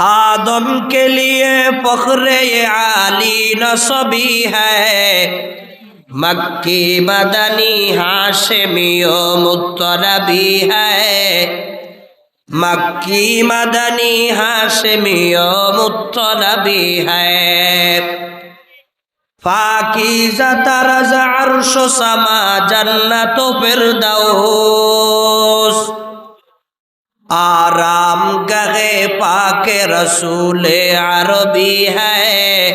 आदम के लिए फखरे आली नसबी है मक्की मदनी हाशमियो मुतरबी है मक्की मदनी हाशमियो मुतरबी है फाकीजा तरज अर्श समा जन्नत फिरदौस आराम गहे पाके रसूल अरबी है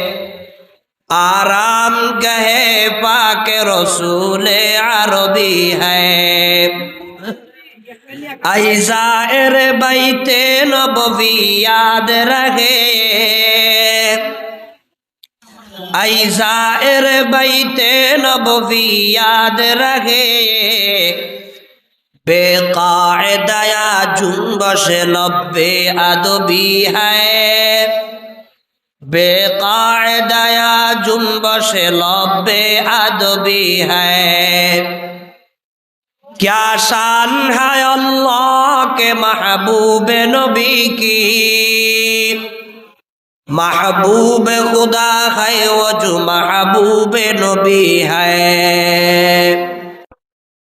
आराम गहे पाके रसूल अरबी है ऐजाएर बैते नबवी याद रहे ऐजाएर बैते नबवी याद रहे बेकायदया जुम्बश लब्बे अदबी है बेकायदया जुम्बश लब्बे अदबी है क्या शान है अल्लाह के महबूब नबी की महबूब खुदा है वो जो महबूब नबी है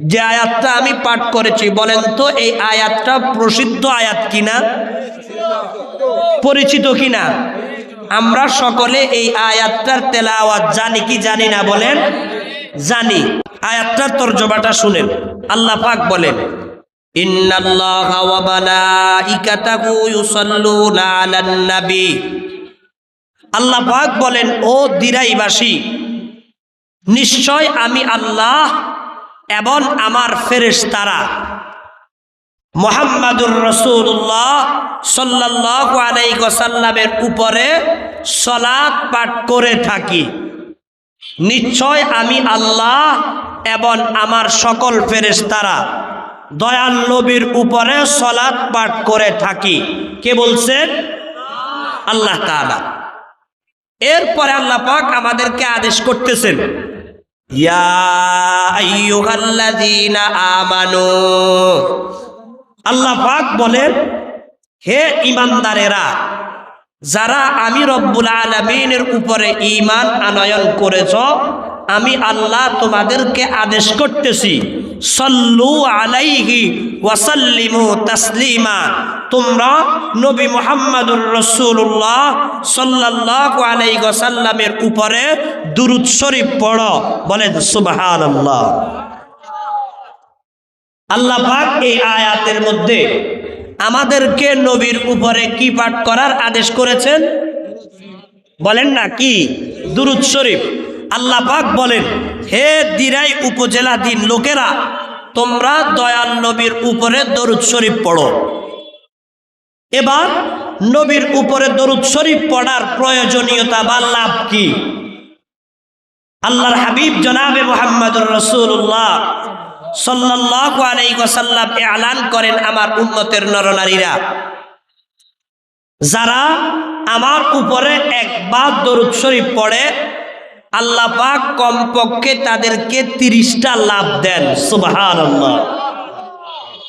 যে আয়াতটা আমি পাঠ করেছি, বলেন তো এই আয়াতটা প্রসিদ্ধ আয়াত কিনা? পরিচিত কিনা? আমরা সকলে এই আয়াতটার তেলাওয়াত জানি কি জানি না বলেন? জানি। আয়াতটার তর্জমাটা শুনেন। আল্লাহ পাক বলেন আল্লাহ পাক বলেন, ও দিরাইবাসী, নিশ্চয় আমি আল্লাহ এবং আমার ফেরেশতারা। মোহাম্মদুর রসুল্লাহ সাল্লাহ আলাইসাল্লামের উপরে সলাৎ পাঠ করে থাকি। নিশ্চয় আমি আল্লাহ এবং আমার সকল ফেরেশতারা দয়াল নবীর উপরে সলাৎ পাঠ করে থাকি। কে বলছেন? আল্লাহ তাআলা। এরপরে আল্লাহ পাক আমাদেরকে আদেশ করতেছেন আমানু। আল্লাহ পাক বলেন, হে ইমানদারেরা যারা আমি রব্বুল আলমিনের উপরে ইমান আনয়ন করেছ, আমি আল্লাহ তোমাদেরকে আদেশ করতেছি, সল্লু আলাইহি ওয়াসাল্লিমু তাসলিমা। তোমরা নবী মোহাম্মদুর রসুল্লাহ সাল্লাহ আলাই সাল্লামের উপরে দুরুদ শরীফ পড়ো বলেন সুবাহান আল্লাহ আল্লাহ পাক এই আয়াতের মধ্যে আমাদেরকে নবীর উপরে কি পাঠ করার আদেশ করেছেন? বলেন না কি? দুরুদ শরীফ আল্লাহ পাক বলেন, হে দিরাই উপজেলা দিন লোকেরা, তোমরা দয়াল নবীর উপরে দরুদ শরীফ পড়ো। এবার নবীর উপরে দরুদ শরীফ পড়ার প্রয়োজনীয়তা বা লাভ কি? আল্লাহর হাবিব জনাবে মোহাম্মদুর রসুল্লাহ সাল্লাহ আলাইসাল্লাম আলান করেন আমার উন্নতের নরনারীরা। যারা আমার উপরে একবার দরুদ শরীফ পড়ে, আল্লাহ পাক কমপক্ষে তাদেরকে তিরিশটা লাভ দেন সুবহান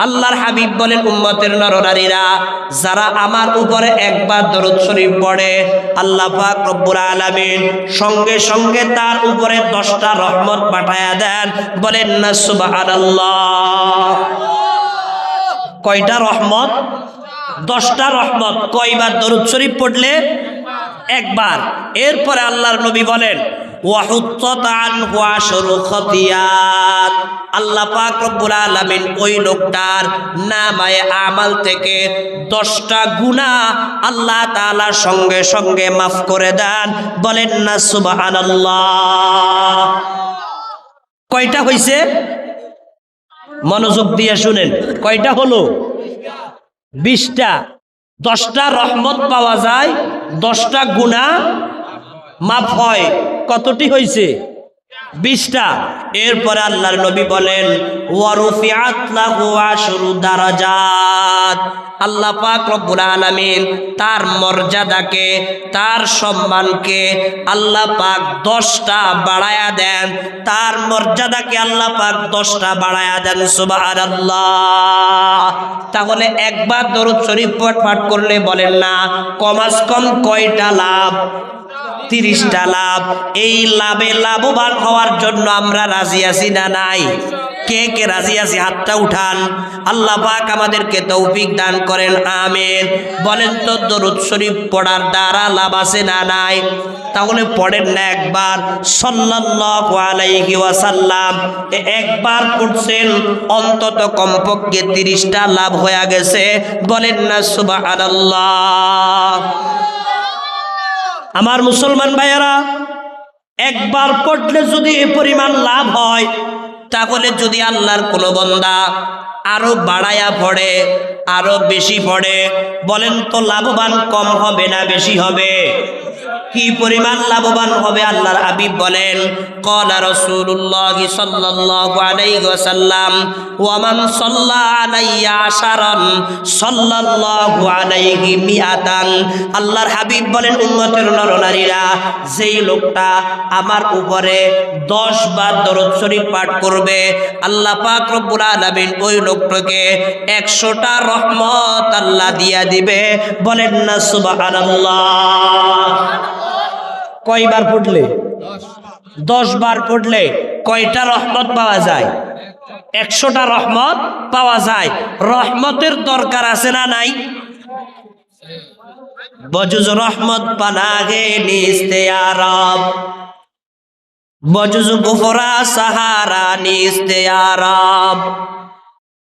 আল্লাহর হাবিব বলেন, উম্মতের নরনারীরা, যারা আমার উপরে একবার দরুদ শরীফ পড়ে, আল্লাহ পাক রব্বুল আলামিন সঙ্গে সঙ্গে তার উপরে দশটা রহমত পাঠায়া দেন। বলেন না, সুবহানাল্লাহ। কয়টা রহমত? দশটা রহমত। কয়বার দরুদ শরীফ পড়লে? একবার। এরপরে আল্লাহর নবী বলেন আল্লাহ পাক রব্বুল আলামিন ওই লোকটার নামায়ে আমাল থেকে দশটা গুনাহ আল্লাহ তাআলার সঙ্গে সঙ্গে মাফ করে বলেন না কয়টা হইছে? মনোযোগ দিয়ে শুনেন। কয়টা হলো? বিশটা। দশটা রহমত পাওয়া যায়, দশটা গুণা মাফ হয়। কতটি হয়েছে বিশটা। এরপরে আল্লাহর নবী বলেন আল্লাহ পাক রব্বুল আলামিন তার মর্যাদাকে, তার সম্মানকে আল্লাহ পাক দশটা বাড়ায়া দেন। তার মর্যাদাকে আল্লাহ পাক দশটা বাড়ায়া দেন, সুবহানাল্লাহ। তাহলে একবার দরুদ শরীফ পাঠ করলে বলেন না কমাস কম কয়টা লাভ? তিরিশটা লাভ। এই লাভে লাভবান হওয়ার জন্য আমরা রাজি আছি না নাই? কে কে রাজি আছি? হাতটা উঠান। আল্লাহ পাক আমাদেরকে তৌফিক দান করেন। আমেন। বলেন তো দরুদ শরীফ পড়ার দ্বারা লাভ আছে না নাই? তাহলে পড়েন না একবার। সাল্লাল্লাহু আলাইহি ওয়াসাল্লাম। একবার পড়ছেন অন্তত কমপক্ষে তিরিশটা লাভ হয়ে গেছে। বলেন না সুবহানাল্লাহ। আমার মুসলমান ভাইয়ারা, একবার পড়লে যদি এ পরিমাণ লাভ হয়, তাহলে যদি আল্লাহর কোনো বন্দা আরও বাড়ায়া পড়ে, আরও বেশি পড়ে, বলেন তো লাভবান কম হবে না বেশি হবে? কি পরিমাণ লাভবান হবে আল্লাহর হাবিব বলেন কলা রসুল্লাহ সাল্লাল্লাহু আলাইহি ওয়াসাল্লাম ওয়ামান সাল্লা আলাইয়া মিআতান। আল্লাহর হাবিব বলেন, উম্মতের নরনারীরা, যেই লোকটা আমার উপরে 10 বার দরুদ শরীফ পাঠ করবে, আল্লাহ পাক রব্বুল আলামিন ওই লোকটাকে 100টা রহমত আল্লাহ দিয়া দিবে। বলেন না, সুবহানাল্লাহ। কয়বার পড়লে? দশ বার পড়লে কয়টা রহমত পাওয়া যায়? একশোটা রহমত পাওয়া যায়। রহমতের দরকার আছে না নাই? বজুজ রহমত পানাগে নিস্তে আরব বজুজ গুফরা সাহারা নিস্তে আরব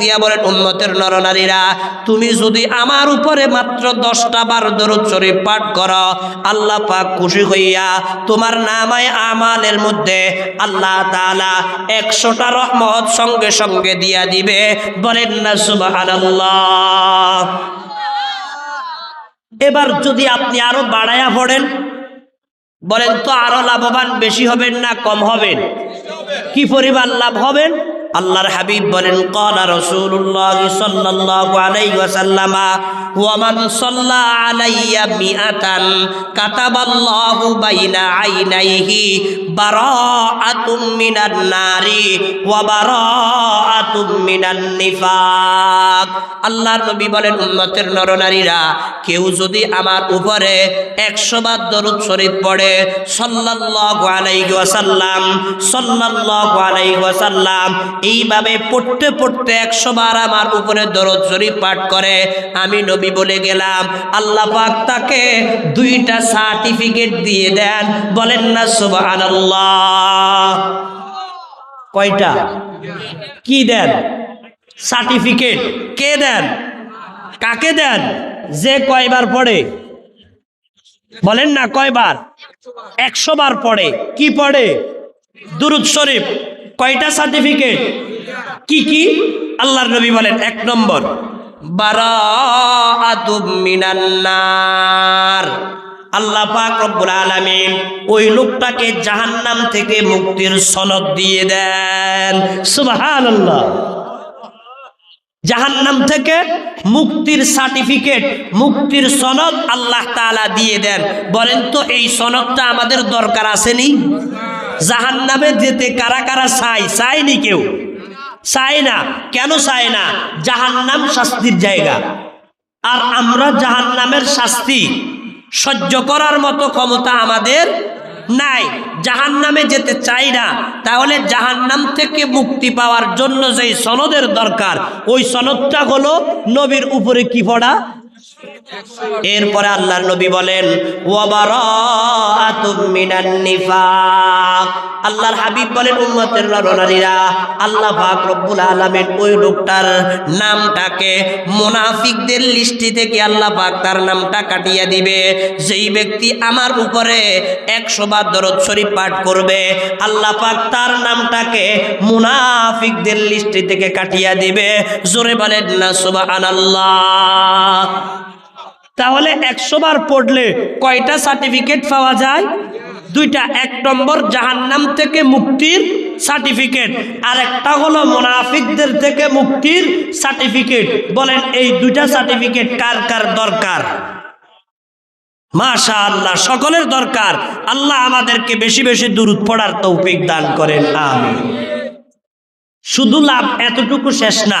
দিয়া বলেন উন্মতের নরনারীরা, তুমি যদি আমার উপরে মাত্র দশটা বার দরুদ শরীফ পাঠ করো, আল্লাহ পাক খুশি হইয়া তোমার নামায় আমালের মধ্যে আল্লাহ তাআলা একশোটা রহমত সঙ্গে সঙ্গে দিয়া দিবে। বলেন না, সুবহানাল্লাহ। এবার যদি আপনি আরও বাড়ায়া পড়েন, বলেন তো আরও লাভবান বেশি হবেন না কম হবেন? কি পরিমাণ লাভ হবেন? আল্লাহর হাবিব বলেন কলা রসুল্লাহ সাল্লাল্লাহু আলাইহি ওয়াসাল্লাম, ওয়া মান সাল্লা আলাইয়া মিআতান, কাতাবাল্লাহু বাইনা আইনাইহি, বারাআতুম মিনান নারি, ওয়া বারাআতুম মিনান নিফাক। আল্লাহর নবী বলেন, উম্মতের নরনারীরা, কেউ যদি আমার উপরে 100 বার দরুদ শরীফ পড়ে, সাল্লাল্লাহু আলাইহি ওয়াসাল্লাম, সাল্লাল্লাহু আলাইহি ওয়াসাল্লাম এইভাবে পড়তে পড়তে একশো বার আমার উপরে দরদ শরীফ পাঠ করে। আমি নবী বলে গেলাম, আল্লাহ পাক তাকে দুইটা সার্টিফিকেট দিয়ে দেন। বলেন না, সুবহানাল্লাহ। কয়টা? কি দেন? সার্টিফিকেট। কে দেন? কাকে দেন? যে কয়বার পড়ে? বলেন না, কয়বার? একশো বার পড়ে। কি পড়ে? দুরুদ শরীফ। কয়টা সার্টিফিকেট কি কি? আল্লাহর নবী বলেন, এক নম্বর, বারাআতুম মিনান নার। আল্লাহ ওই লোকটাকে জাহান্নাম থেকে মুক্তির দিয়ে দেন। জাহান্নাম থেকে মুক্তির সার্টিফিকেট, মুক্তির সনদ আল্লাহ তাআলা দিয়ে দেন। বলেন তো, এই সনদটা আমাদের দরকার আসেনি জাহান্নামে যেতে কারা কারা চাই চায়নি কেউ? চায় না। কেন চায় না? জাহান্নাম শাস্তির জায়গা। আর আমরা জাহান্নামের শাস্তি সহ্য করার মতো ক্ষমতা আমাদের নাই। জাহান্নামে যেতে চাই না। তাহলে জাহান্নাম থেকে মুক্তি পাওয়ার জন্য যেই সনদের দরকার, ওই সনদটা হলো নবীর উপরে কি পড়া? এরপরে আল্লাহর নবী বলেন আল্লাহর হাবিব বলেন, উম্মতের নরনারীরা, আল্লাহ রব্বুল ওই লোকটার নামটাকে মুনাফিকদের লিস্টি থেকে আল্লাহ পাক তার নামটা কাটিয়ে দিবে। যেই ব্যক্তি আমার উপরে একশো বার দরদ শরীফ পাঠ করবে, আল্লাহ পাক তার নামটাকে মুনাফিকদের লিস্টি থেকে কাটিয়ে দিবে। জোরে বলেন না, সুবহানাল্লাহ। তাহলে একশো বার পড়লে কয়টা সার্টিফিকেট পাওয়া যায়? দুইটা, এক নম্বর জাহান্নাম থেকে মুক্তির সার্টিফিকেট আর একটা হলো মোনাফিকদের থেকে মুক্তির সার্টিফিকেট বলেন, এই দুইটা সার্টিফিকেট কার কার দরকার? মাশা আল্লাহ সকলের দরকার। আল্লাহ আমাদেরকে বেশি বেশি দূরত পড়ার তৌফিক দান করেন আমি শুধু লাভ এতটুকু শেষ না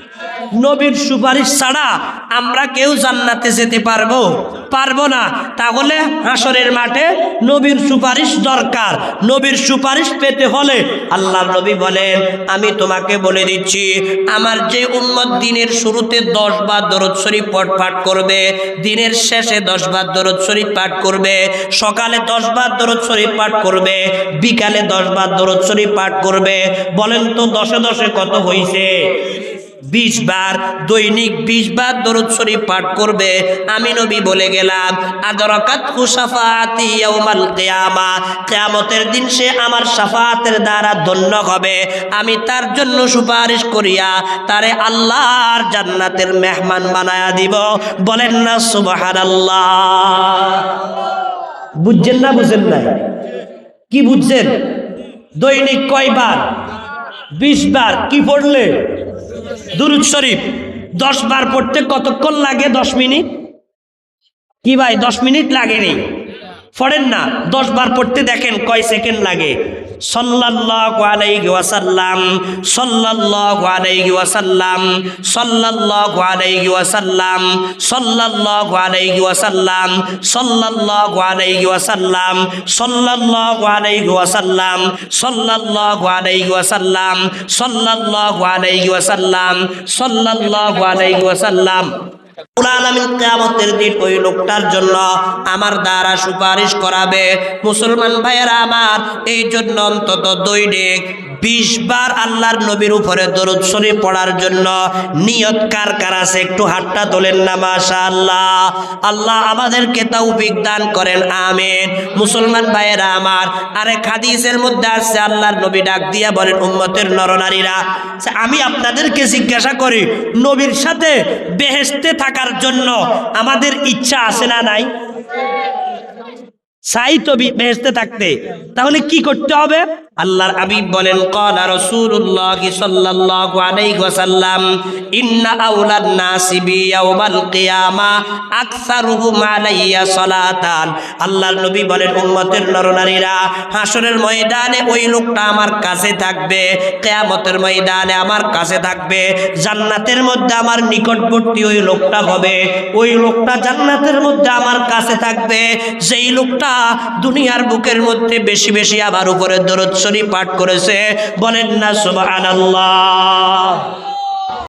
নবীর সুপারিশ ছাড়া আমরা কেউ জান্নাতে যেতে পারব? পারব না। তাহলে হাসরের মাঠে নবীর সুপারিশ দরকার। নবীর সুপারিশ পেতে হলে আল্লাহ নবী বলেন, আমি তোমাকে বলে দিচ্ছি, আমার যে উম্মত দিনের শুরুতে দশ বার দরদ শরীফ পট পাঠ করবে, দিনের শেষে দশ বার দরদ শরীফ পাঠ করবে, সকালে দশ বার দরদ শরীফ পাঠ করবে, বিকালে দশ বার দরদ শরীফ পাঠ করবে, বলেন তো দশে দশে কত হইছে? বিশ বার দৈনিক বিশ বার দরুদ শরীফ পাঠ করবে। আমি নবী বলে গেলাম, আদরকাত কুসাফাতি ইয়াউমাল কিয়ামা দিন সে আমার সাফাতের দ্বারা ধন্য হবে। আমি তার জন্য সুপারিশ করিয়া তারে আল্লাহর জান্নাতের মেহমান বানায়া দিব। বলেন না, সুবহানাল্লাহ। বুঝছেন না, বুঝেন না কি বুঝছেন? দৈনিক কয়বার? বিশ বার? কি পড়লে? দুরুদ শরীফ দশ বার পড়তে কতক্ষণ লাগে? দশ মিনিট? কি ভাই দশ মিনিট লাগেনি পড়েন না, দশ বার পড়তে দেখেন কয় সেকেন্ড লাগে। সাল্লাল্লাহু আলাইহি ওয়াসাল্লাম, সাল্লাল্লাহু আলাইহি ওয়াসাল্লাম, সাল্লাল্লাহু আলাইহি ওয়াসাল্লাম। ওই লোকটার জন্য আমার দ্বারা সুপারিশ করাবে। মুসলমান ভাইয়েরা আমার এই জন্য অন্তত দৈনিক বিশ বার আল্লাহর নবীর উপরে দরুদ শরীফ পড়ার জন্য নিয়ত কার কার আছে? একটু হাতটা তোলেন না মাশা আল্লাহ আল্লাহ আমাদেরকে তৌফিক দান করেন, আমিন। মুসলমান ভাইয়েরা আমার, আরেক হাদিসের মধ্যে আছে আল্লাহর নবী ডাক দিয়া বলেন, উম্মতের নরনারীরা। আমি আপনাদেরকে জিজ্ঞাসা করি, নবীর সাথে বেহেশতে থাকার জন্য আমাদের ইচ্ছা আছে না নাই? চাই তো বি- বেহেশতে থাকতে। তাহলে কি করতে হবে? আল্লাহর হাবিব বলেন, ক্বালা রাসূলুল্লাহ সাল্লাল্লাহু আলাইহি ওয়াসাল্লাম, ইন্না নাসি বি ইয়াউমাল কিয়ামা আকসারুহুম আলাইয়া সালাতান। আল্লাহর নবী বলেন, উম্মতের নরনারীরা ময়দানে ওই লোকটা আমার কাছে থাকবে, কিয়ামতের ময়দানে আমার কাছে থাকবে, জান্নাতের মধ্যে আমার নিকটবর্তী ওই লোকটা হবে, ওই লোকটা জান্নাতের মধ্যে আমার কাছে থাকবে, যেই লোকটা দুনিয়ার বুকের মধ্যে বেশি বেশি আবার উপরে দরদ শরীফ পাঠ করেছে বলেন না সুবহানাল্লাহ।